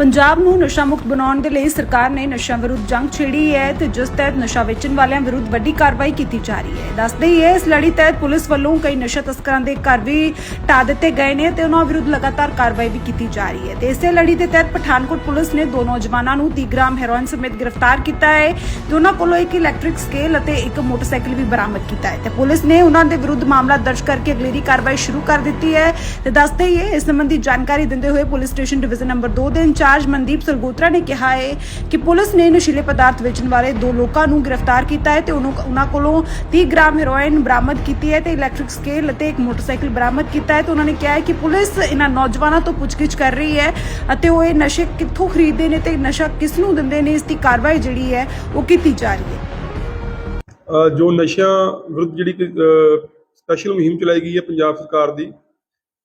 ਪੰਜਾਬ ਨੂੰ ਨਸ਼ਾ ਮੁਕਤ ਬਣਾਉਣ ਦੇ ਲਈ ਸਰਕਾਰ ਨੇ ਨਸ਼ਾ ਵਿਰੁੱਧ ਜੰਗ ਛੇੜੀ ਹੈ ਤੇ ਜਿਸ ਤਹਿਤ ਨਸ਼ਾ ਵੇਚਣ ਵਾਲਿਆਂ ਵਿਰੁੱਧ ਵੱਡੀ ਕਾਰਵਾਈ ਕੀਤੀ ਜਾ ਰਹੀ ਹੈ। ਦੱਸਦੇ ਹੀ ਹੈ, ਇਸ ਲੜੀ ਤਹਿਤ ਪੁਲਿਸ ਵੱਲੋਂ ਕਈ ਨਸ਼ਾ ਤਸਕਰਾਂ ਦੇ ਘਰ ਵੀ ਢਾ ਦਿੱਤੇ ਗਏ ਨੇ ਤੇ ਉਹਨਾਂ ਵਿਰੁੱਧ ਲਗਾਤਾਰ ਕਾਰਵਾਈ ਵੀ ਕੀਤੀ ਜਾ ਰਹੀ ਹੈ ਤੇ ਇਸੇ ਲੜੀ ਦੇ ਤਹਿਤ ਪਠਾਨਕੋਟ ਪੁਲਿਸ ਨੇ ਦੋ ਨੌਜਵਾਨਾਂ ਨੂੰ 30 ਗ੍ਰਾਮ ਹੈਰੋਇਨ ਸਮੇਤ ਗ੍ਰਿਫਤਾਰ ਕੀਤਾ ਹੈ। ਤੇ ਉਹਨਾਂ ਕੋਲੋਂ ਇੱਕ ਇਲੈਕਟ੍ਰਿਕ ਸਕੇਲ ਅਤੇ ਇੱਕ ਮੋਟਰਸਾਈਕਲ ਵੀ ਬਰਾਮਦ ਕੀਤਾ ਹੈ ਤੇ ਪੁਲਿਸ ਨੇ ਉਹਨਾਂ ਦੇ ਵਿਰੁੱਧ ਮਾਮਲਾ ਦਰਜ ਕਰਕੇ ਅਗਲੇਰੀ ਕਾਰਵਾਈ ਸ਼ੁਰੂ ਕਰ ਦਿੱਤੀ ਹੈ ਤੇ ਦੱਸਦੇ ਹੀ ਹੈ, ਇਸ ਸੰਬੰਧੀ ਜਾਣਕਾਰੀ ਦਿੰਦੇ ਹੋਏ ਪੁਲਿਸ ਸਟੇਸ਼ਨ ਡਿਵੀਜ਼ਨ ਨੰਬਰ 2 ਦੇ ਇੰਚਾਰਜ ਮਨਦੀਪ ਸਰਗੋਤਰਾ ਨੇ ਕਿਹਾ ਹੈ ਕਿ ਪੁਲਿਸ ਨੇ ਨਸ਼ੀਲੇ ਪਦਾਰਥ ਵੇਚਣ ਵਾਲੇ ਦੋ ਲੋਕਾਂ ਨੂੰ ਗ੍ਰਿਫਤਾਰ ਕੀਤਾ ਹੈ ਤੇ ਉਹਨਾਂ ਕੋਲੋਂ 30 ਗ੍ਰਾਮ ਹੈਰੋਇਨ ਬਰਾਮਦ ਕੀਤੀ ਹੈ ਤੇ ਇਲੈਕਟ੍ਰਿਕ ਸਕੇਲ ਅਤੇ ਇੱਕ ਮੋਟਰਸਾਈਕਲ ਬਰਾਮਦ ਕੀਤਾ ਹੈ ਤੇ ਉਹਨਾਂ ਨੇ ਕਿਹਾ ਹੈ ਕਿ ਪੁਲਿਸ ਇਹਨਾਂ ਨੌਜਵਾਨਾਂ ਤੋਂ ਪੁੱਛਗਿੱਛ ਕਰ ਰਹੀ ਹੈ ਅਤੇ ਉਹ ਇਹ ਨਸ਼ੇ ਕਿੱਥੋਂ ਖਰੀਦਦੇ ਨੇ ਤੇ ਨਸ਼ਾ ਕਿਸ ਨੂੰ ਦਿੰਦੇ ਨੇ, ਇਸ ਦੀ ਕਾਰਵਾਈ ਜਿਹੜੀ ਹੈ ਉਹ ਕੀਤੀ ਜਾ ਰਹੀ ਹੈ। ਜੋ ਨਸ਼ਿਆਂ ਵਿਰੁੱਧ ਜਿਹੜੀ ਸਪੈਸ਼ਲ ਮੁਹਿੰਮ ਚਲਾਈ ਗਈ ਹੈ ਪੰਜਾਬ ਸਰਕਾਰ ਦੀ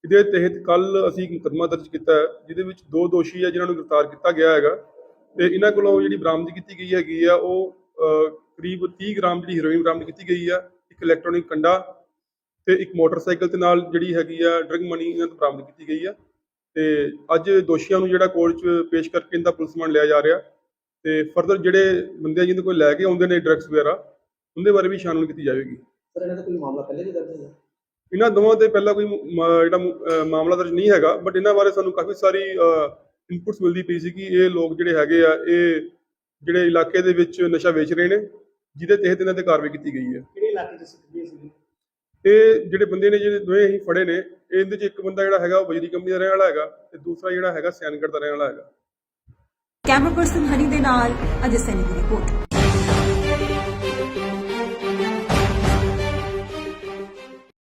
ਇਹਦੇ ਤਹਿਤ ਕੱਲ ਅਸੀਂ ਇੱਕ ਮੁਕੱਦਮਾ ਦਰਜ ਕੀਤਾ ਹੈ, ਜਿਹਦੇ ਵਿੱਚ ਦੋ ਦੋਸ਼ੀ ਹੈ ਜਿਨ੍ਹਾਂ ਨੂੰ ਗ੍ਰਿਫਤਾਰ ਕੀਤਾ ਗਿਆ ਹੈਗਾ ਤੇ ਇਹਨਾਂ ਕੋਲੋਂ ਜਿਹੜੀ ਬਰਾਮਦ ਕੀਤੀ ਗਈ ਹੈਗੀ ਆ, ਉਹ ਕਰੀਬ 30 ਗ੍ਰਾਮ ਜਿਹੜੀ ਹੀਰੋਇਨ ਬਰਾਮਦ ਕੀਤੀ ਗਈ ਆ, ਇੱਕ ਇਲੈਕਟ੍ਰੋਨਿਕ ਕੰਡਾ ਤੇ ਇੱਕ ਮੋਟਰਸਾਈਕਲ ਤੇ ਨਾਲ ਜਿਹੜੀ ਹੈਗੀ ਆ ਡਰਗ ਮਨੀ ਇਹਨਾਂ ਤੋਂ ਬਰਾਮਦ ਕੀਤੀ ਗਈ ਆ ਤੇ ਅੱਜ ਦੋਸ਼ੀਆਂ ਨੂੰ ਜਿਹੜਾ ਕੋਰਟ 'ਚ ਪੇਸ਼ ਕਰਕੇ ਇਹਦਾ ਪੁਲਿਸ ਰਿਮਾਂਡ ਲਿਆ ਜਾ ਰਿਹਾ ਤੇ ਫਰਦਰ ਜਿਹੜੇ ਬੰਦੇ ਆ ਜਿਹਦੇ ਕੋਲ ਲੈ ਕੇ ਆਉਂਦੇ ਨੇ ਡਰੱਗਸ ਵਗੈਰਾ, ਉਹਦੇ ਬਾਰੇ ਵੀ ਛਾਨਬੀਨ ਕੀਤੀ ਜਾਵੇਗੀ। ਸਰ, ਇਹਨਾਂ ਦਾ ਕੋਈ ਮਾਮਲਾ ਪਹਿਲੇ ਵੀ ਦਰਜ ਹੈ? ਇਹਨਾਂ ਦੋਵਾਂ ਤੇ ਪਹਿਲਾਂ ਕੋਈ ਮ- ਜਿਹੜਾ ਮ- ਅਹ ਮਾਮਲਾ ਦਰਜ ਨਹੀਂ ਹੈਗਾ ਬਟ ਇਹਨਾਂ ਬਾਰੇ ਸਾਨੂੰ ਕਾਫੀ ਸਾਰੀ ਇਨਪੁਟਸ ਮਿਲਦੀ ਪਈ ਸੀ ਕਿ ਇਹ ਲੋਕ ਜਿਹੜੇ ਹੈਗੇ ਆ ਇਹ ਜਿਹੜੇ ਇਲਾਕੇ ਦੇ ਵਿੱਚ ਨਸ਼ਾ ਵੇਚ ਰਹੇ ਨੇ ਜਿਹਦੇ ਤਹਿਤ ਇਹਨਾਂ ਤੇ ਕਾਰਵਾਈ ਕੀਤੀ ਗਈ ਹੈ। ਕਿਹੜੇ ਇਲਾਕੇ ਚ ਸਿੱਖੀ ਸੀ ਇਹ ਜਿਹੜੇ ਬੰਦੇ ਨੇ ਜਿਹੜੇ ਦੋਵੇਂ ਅਸੀਂ ਫੜੇ ਨੇ ਇਹਦੇ ਚ ਇੱਕ ਬੰਦਾ ਜਿਹੜਾ ਹੈਗਾ ਉਹ ਬਿਜਲੀ ਕੰਪਨੀ ਦਾ ਰਹਿਣ ਵਾਲਾ ਹੈਗਾ ਤੇ ਦੂਸਰਾ ਜਿਹੜਾ ਹੈਗਾ ਸਿਆਨਗੜ੍ਹ ਦਾ ਰਹਿਣ ਵਾਲਾ ਹੈਗਾ। ਕੈਮਰਾ ਪਰਸਨ ਹਨੀ ਦੇ ਨਾਲ ਅਜੇ ਸੈਨੀ ਦੀ ਰਿਪੋਰਟ।